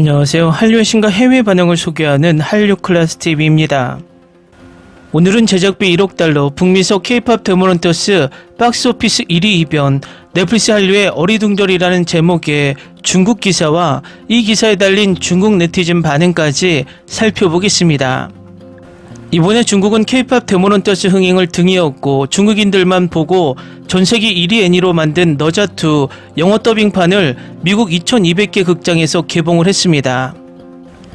안녕하세요. 한류의 신과 해외 반응을 소개하는 한류 클래스 TV입니다. 오늘은 제작비 1억 달러, 북미서 K-팝 데모런터스 박스오피스 1위 이변, 넷플릭스 한류의 어리둥절이라는 제목의 중국 기사와 이 기사에 달린 중국 네티즌 반응까지 살펴보겠습니다. 이번에 중국은 K-팝 데모런터스 흥행을 등이었고 중국인들만 보고 전 세계 1위 애니로 만든 너자투 영어 더빙판을 미국 2200개 극장에서 개봉을 했습니다.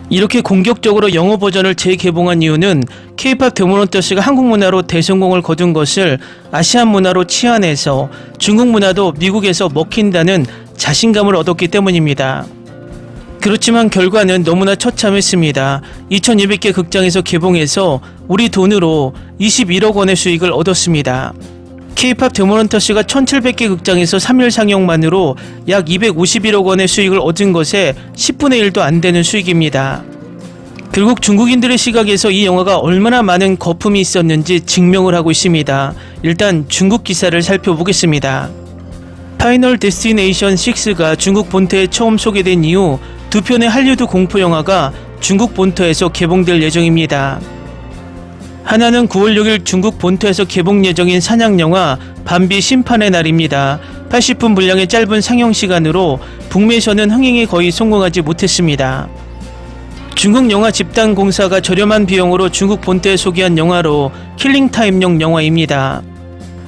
이렇게 공격적으로 영어 버전을 재개봉한 이유는 K-팝 데모런터스가 한국 문화로 대성공을 거둔 것을 아시안 문화로 치환해서 중국 문화도 미국에서 먹힌다는 자신감을 얻었기 때문입니다. 그렇지만 결과는 너무나 처참했습니다. 2200개 극장에서 개봉해서 우리 돈으로 21억 원의 수익을 얻었습니다. K-팝 데모런터스가 1700개 극장에서 3일 상영만으로 약 251억 원의 수익을 얻은 것에 10분의 1도 안 되는 수익입니다. 결국 중국인들의 시각에서 이 영화가 얼마나 많은 거품이 있었는지 증명을 하고 있습니다. 일단 중국 기사를 살펴보겠습니다. 파이널 데스티네이션 6가 중국 본토에 처음 소개된 이후 두 편의 할리우드 공포 영화가 중국 본토에서 개봉될 예정입니다. 하나는 9월 6일 중국 본토에서 개봉 예정인 사냥 영화 밤비 심판의 날입니다. 80분 분량의 짧은 상영 시간으로 북미에서는 흥행에 거의 성공하지 못했습니다. 중국 영화 집단 공사가 저렴한 비용으로 중국 본토에 소개한 영화로 킬링타임용 영화입니다.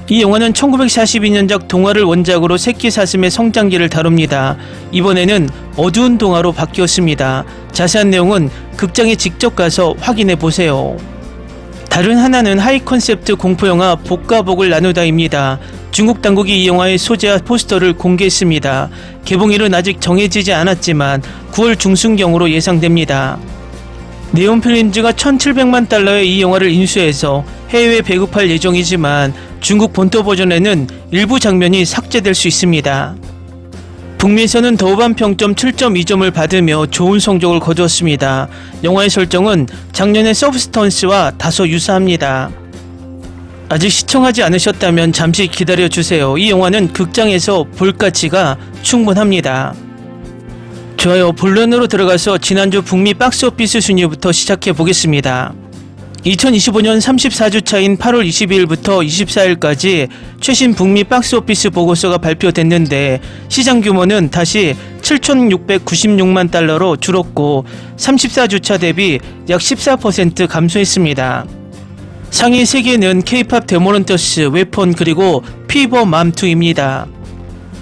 이 영화는 1942년작 동화를 원작으로 새끼 사슴의 성장기를 다룹니다. 이번에는 어두운 동화로 바뀌었습니다. 자세한 내용은 극장에 직접 가서 확인해 보세요. 다른 하나는 하이 컨셉트 공포영화 복가복을 나누다입니다. 중국 당국이 이 영화의 소재와 포스터를 공개했습니다. 개봉일은 아직 정해지지 않았지만 9월 중순경으로 예상됩니다. 네온 필름즈가 1,700만 달러의 이 영화를 인수해서 해외에 배급할 예정이지만 중국 본토 버전에는 일부 장면이 삭제될 수 있습니다. 북미에서는 더우반 평점 7.2점을 받으며 좋은 성적을 거두었습니다. 영화의 설정은 작년의 서브스턴스와 다소 유사합니다. 아직 시청하지 않으셨다면 잠시 기다려 주세요. 이 영화는 극장에서 볼 가치가 충분합니다. 좋아요. 본론으로 들어가서 지난주 북미 박스오피스 순위부터 시작해 보겠습니다. 2025년 34주 차인 8월 22일부터 24일까지 최신 북미 박스 오피스 보고서가 발표됐는데 시장 규모는 다시 7,696만 달러로 줄었고 34주차 대비 약 14% 감소했습니다. 상위 3개는 K-팝 데모런터스, 웨폰 그리고 피버 맘2입니다.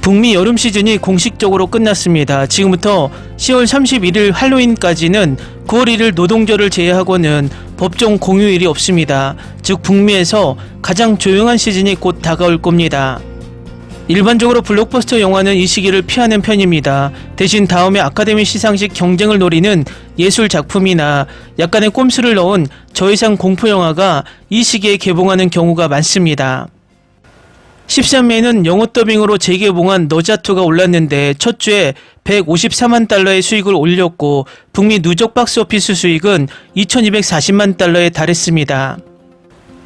북미 여름 시즌이 공식적으로 끝났습니다. 지금부터 10월 31일 할로윈까지는 9월 1일 노동절을 제외하고는 법정 공휴일이 없습니다. 즉 북미에서 가장 조용한 시즌이 곧 다가올 겁니다. 일반적으로 블록버스터 영화는 이 시기를 피하는 편입니다. 대신 다음에 아카데미 시상식 경쟁을 노리는 예술 작품이나 약간의 꼼수를 넣은 저예상 공포 영화가 이 시기에 개봉하는 경우가 많습니다. 13회에는 영어 더빙으로 재개봉한 너자투가 올랐는데 첫 주에 154만 달러의 수익을 올렸고 북미 누적 박스 오피스 수익은 2240만 달러에 달했습니다.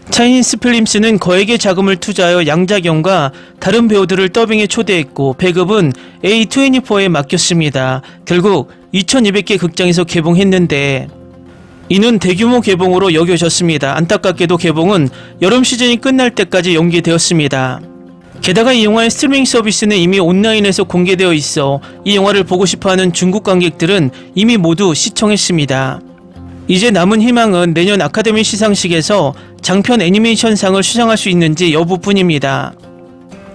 차이니스 필림스는 거액의 자금을 투자하여 양자경과 다른 배우들을 더빙에 초대했고 배급은 A24에 맡겼습니다. 결국 2200개 극장에서 개봉했는데 이는 대규모 개봉으로 여겨졌습니다. 안타깝게도 개봉은 여름 시즌이 끝날 때까지 연기되었습니다. 게다가 이 영화의 스트리밍 서비스는 이미 온라인에서 공개되어 있어 이 영화를 보고 싶어하는 중국 관객들은 이미 모두 시청했습니다. 이제 남은 희망은 내년 아카데미 시상식에서 장편 애니메이션상을 수상할 수 있는지 여부뿐입니다.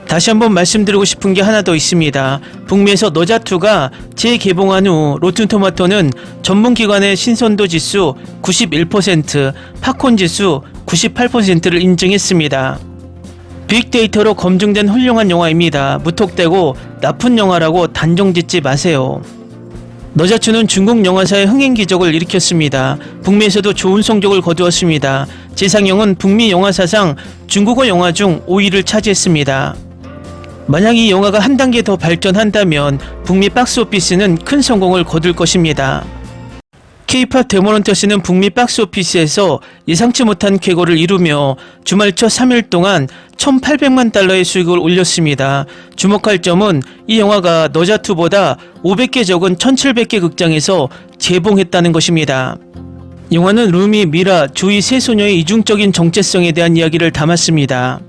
다시 한번 말씀드리고 싶은 게 하나 더 있습니다. 북미에서 너자투가 재개봉한 후 로튼토마토는 전문기관의 신선도 지수 91%, 팝콘 지수 98%를 인증했습니다. 빅데이터로 검증된 훌륭한 영화입니다. 무턱대고 나쁜 영화라고 단정 짓지 마세요. 너자추는 중국 영화사의 흥행 기적을 일으켰습니다. 북미에서도 좋은 성적을 거두었습니다. 재상영은 북미 영화사상 중국어 영화 중 5위를 차지했습니다. 만약 이 영화가 한 단계 더 발전한다면 북미 박스오피스는 큰 성공을 거둘 것입니다. K-팝 데모런터스는 북미 박스오피스에서 예상치 못한 쾌거를 이루며 주말 첫 3일 동안 1,800만 달러의 수익을 올렸습니다. 주목할 점은 이 영화가 너자투보다 500개 적은 1,700개 극장에서 재봉했다는 것입니다. 영화는 루미, 미라, 조이 세 소녀의 이중적인 정체성에 대한 이야기를 담았습니다.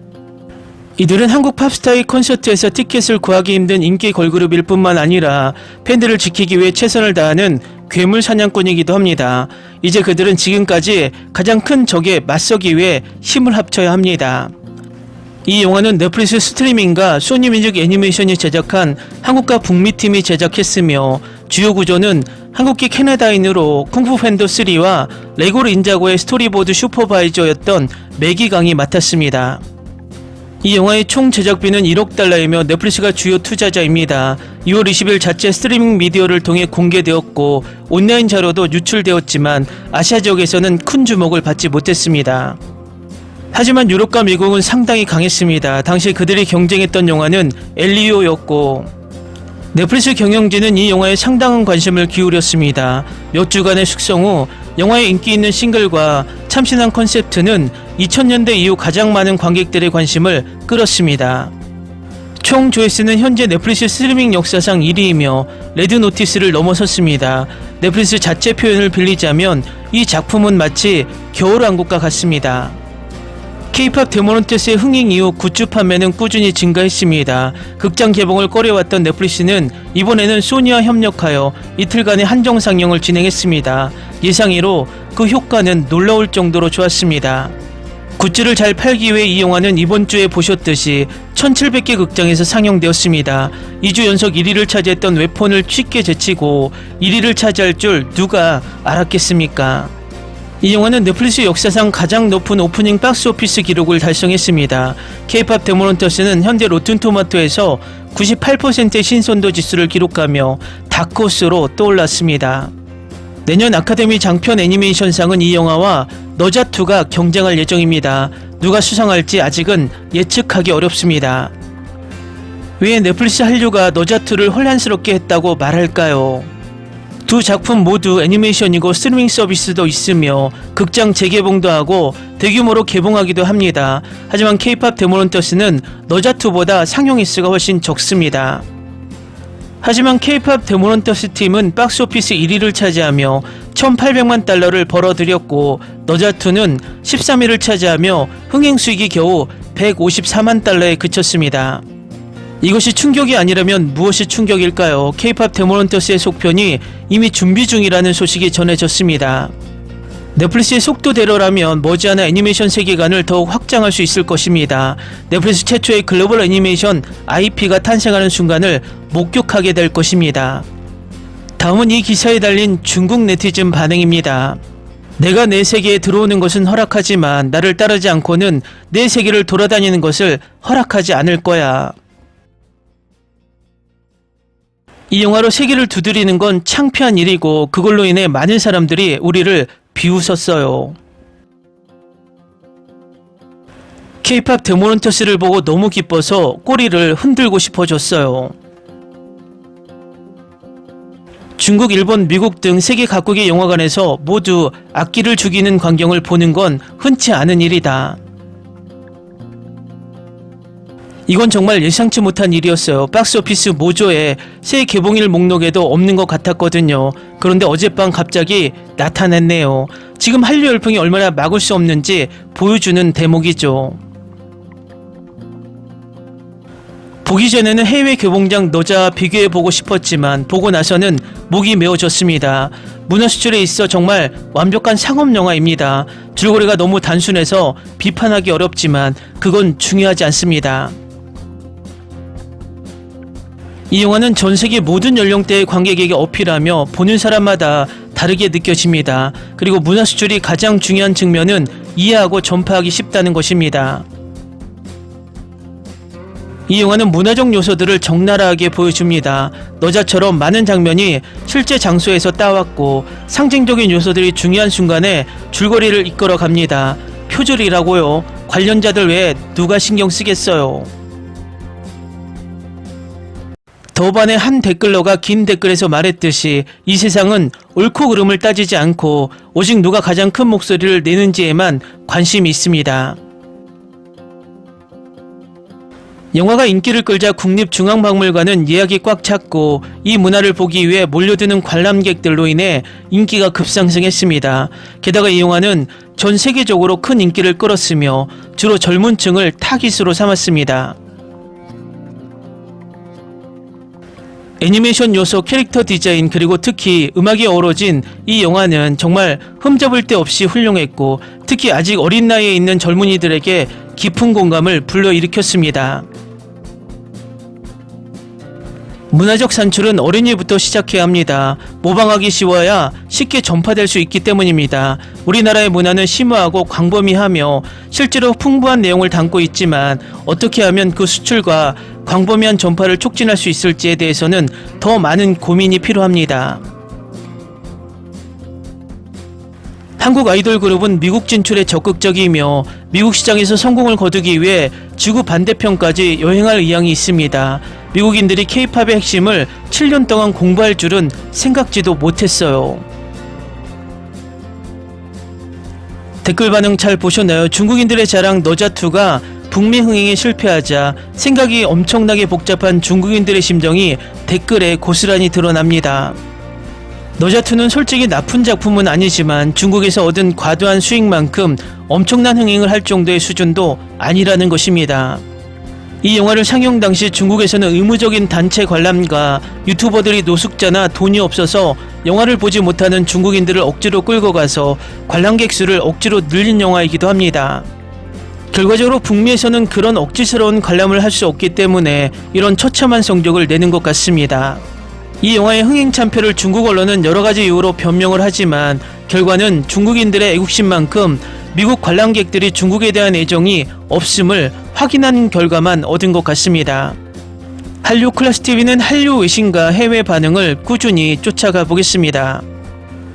이들은 한국 팝스타의 콘서트에서 티켓을 구하기 힘든 인기 걸그룹일 뿐만 아니라 팬들을 지키기 위해 최선을 다하는 괴물 사냥꾼이기도 합니다. 이제 그들은 지금까지 가장 큰 적에 맞서기 위해 힘을 합쳐야 합니다. 이 영화는 넷플릭스 스트리밍과 소니 뮤직 애니메이션이 제작한 한국과 북미 팀이 제작했으며 주요 구조는 한국계 캐나다인으로 쿵푸 팬더 3와 레고 린자고의 스토리보드 슈퍼바이저였던 매기강이 맡았습니다. 이 영화의 총 제작비는 1억 달러이며 넷플릭스가 주요 투자자입니다. 2월 20일 자체 스트리밍 미디어를 통해 공개되었고 온라인 자료도 유출되었지만 아시아 지역에서는 큰 주목을 받지 못했습니다. 하지만 유럽과 미국은 상당히 강했습니다. 당시 그들이 경쟁했던 영화는 엘리오였고 넷플릭스 경영진은 이 영화에 상당한 관심을 기울였습니다. 몇 주간의 숙성 후 영화의 인기 있는 싱글과 참신한 컨셉트는 2000년대 이후 가장 많은 관객들의 관심을 끌었습니다. 총 조회수는 현재 넷플릭스 스트리밍 역사상 1위이며 레드 노티스를 넘어섰습니다. 넷플릭스 자체 표현을 빌리자면 이 작품은 마치 겨울왕국과 같습니다. K-팝 데모런테스의 흥행 이후 굿즈 판매는 꾸준히 증가했습니다. 극장 개봉을 꺼려왔던 넷플릭스는 이번에는 소니와 협력하여 이틀간의 한정 상영을 진행했습니다. 예상외로 그 효과는 놀라울 정도로 좋았습니다. 굿즈를 잘 팔기 위해 이 영화는 이번 주에 보셨듯이 1700개 극장에서 상영되었습니다. 2주 연속 1위를 차지했던 웹폰을 쉽게 제치고 1위를 차지할 줄 누가 알았겠습니까? 이 영화는 넷플릭스 역사상 가장 높은 오프닝 박스 오피스 기록을 달성했습니다. K-팝 데모런터스는 현재 로튼토마토에서 98%의 신선도 지수를 기록하며 다크호스로 떠올랐습니다. 내년 아카데미 장편 애니메이션상은 이 영화와 너자투가 경쟁할 예정입니다. 누가 수상할지 아직은 예측하기 어렵습니다. 왜 넷플릭스 한류가 너자투를 혼란스럽게 했다고 말할까요? 두 작품 모두 애니메이션이고 스트리밍 서비스도 있으며 극장 재개봉도 하고 대규모로 개봉하기도 합니다. 하지만 K-팝 데모런터스는 너자투보다 상영 횟수가 훨씬 적습니다. 하지만 K-팝 데모런터스 팀은 박스오피스 1위를 차지하며 1,800만 달러를 벌어들였고 너자투는 13위를 차지하며 흥행 수익이 겨우 154만 달러에 그쳤습니다. 이것이 충격이 아니라면 무엇이 충격일까요? K-팝 데모런터스의 속편이 이미 준비 중이라는 소식이 전해졌습니다. 넷플릭스의 속도대로라면 머지않아 애니메이션 세계관을 더욱 확장할 수 있을 것입니다. 넷플릭스 최초의 글로벌 애니메이션 IP가 탄생하는 순간을 목격하게 될 것입니다. 다음은 이 기사에 달린 중국 네티즌 반응입니다. 내가 내 세계에 들어오는 것은 허락하지만 나를 따르지 않고는 내 세계를 돌아다니는 것을 허락하지 않을 거야. 이 영화로 세계를 두드리는 건 창피한 일이고 그걸로 인해 많은 사람들이 우리를 비웃었어요. K-팝 데모런터스를 보고 너무 기뻐서 꼬리를 흔들고 싶어졌어요. 중국, 일본, 미국 등 세계 각국의 영화관에서 모두 악기를 죽이는 광경을 보는 건 흔치 않은 일이다. 이건 정말 예상치 못한 일이었어요. 박스 오피스 모조에 새 개봉일 목록에도 없는 것 같았거든요. 그런데 어젯밤 갑자기 나타났네요. 지금 한류 열풍이 얼마나 막을 수 없는지 보여주는 대목이죠. 보기 전에는 해외 개봉장 너자 비교해 보고 싶었지만 보고 나서는 목이 메어졌습니다. 문화 수출에 있어 정말 완벽한 상업 영화입니다. 줄거리가 너무 단순해서 비판하기 어렵지만 그건 중요하지 않습니다. 이 영화는 전 세계 모든 연령대의 관객에게 어필하며 보는 사람마다 다르게 느껴집니다. 그리고 문화 수출이 가장 중요한 측면은 이해하고 전파하기 쉽다는 것입니다. 이 영화는 문화적 요소들을 적나라하게 보여줍니다. 너자처럼 많은 장면이 실제 장소에서 따왔고 상징적인 요소들이 중요한 순간에 줄거리를 이끌어 갑니다. 표절이라고요. 관련자들 외에 누가 신경 쓰겠어요. 더반의 한 댓글러가 긴 댓글에서 말했듯이 이 세상은 옳고 그름을 따지지 않고 오직 누가 가장 큰 목소리를 내는지에만 관심이 있습니다. 영화가 인기를 끌자 국립중앙박물관은 예약이 꽉 찼고 이 문화를 보기 위해 몰려드는 관람객들로 인해 인기가 급상승했습니다. 게다가 이 영화는 전 세계적으로 큰 인기를 끌었으며 주로 젊은 층을 타깃으로 삼았습니다. 애니메이션 요소, 캐릭터 디자인, 그리고 특히 음악이 어우러진 이 영화는 정말 흠잡을 데 없이 훌륭했고, 특히 아직 어린 나이에 있는 젊은이들에게 깊은 공감을 불러일으켰습니다. 문화적 산출은 어린이부터 시작해야 합니다. 모방하기 쉬워야 쉽게 전파될 수 있기 때문입니다. 우리나라의 문화는 심오하고 광범위하며 실제로 풍부한 내용을 담고 있지만 어떻게 하면 그 수출과 광범위한 전파를 촉진할 수 있을지에 대해서는 더 많은 고민이 필요합니다. 한국 아이돌 그룹은 미국 진출에 적극적이며 미국 시장에서 성공을 거두기 위해 지구 반대편까지 여행할 의향이 있습니다. 미국인들이 케이팝의 핵심을 7년 동안 공부할 줄은 생각지도 못했어요. 댓글 반응 잘 보셨나요? 중국인들의 자랑 너자투가 북미 흥행에 실패하자 생각이 엄청나게 복잡한 중국인들의 심정이 댓글에 고스란히 드러납니다. 너자투는 솔직히 나쁜 작품은 아니지만 중국에서 얻은 과도한 수익만큼 엄청난 흥행을 할 정도의 수준도 아니라는 것입니다. 이 영화를 상영 당시 중국에서는 의무적인 단체 관람과 유튜버들이 노숙자나 돈이 없어서 영화를 보지 못하는 중국인들을 억지로 끌고 가서 관람객 수를 억지로 늘린 영화이기도 합니다. 결과적으로 북미에서는 그런 억지스러운 관람을 할 수 없기 때문에 이런 처참한 성적을 내는 것 같습니다. 이 영화의 흥행 참패를 중국 언론은 여러 가지 이유로 변명을 하지만 결과는 중국인들의 애국심만큼 미국 관람객들이 중국에 대한 애정이 없음을 확인한 결과만 얻은 것 같습니다. 한류 클래스 TV는 한류 외신과 해외 반응을 꾸준히 쫓아가 보겠습니다.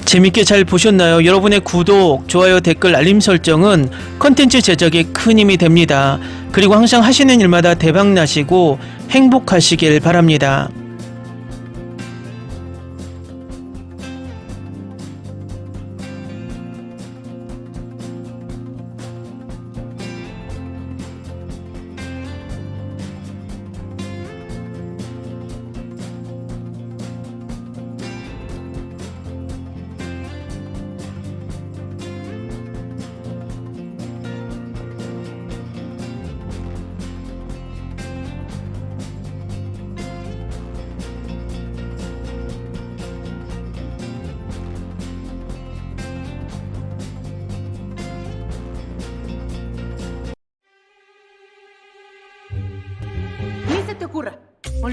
재밌게 잘 보셨나요? 여러분의 구독, 좋아요, 댓글, 알림 설정은 컨텐츠 제작에 큰 힘이 됩니다. 그리고 항상 하시는 일마다 대박 나시고 행복하시길 바랍니다.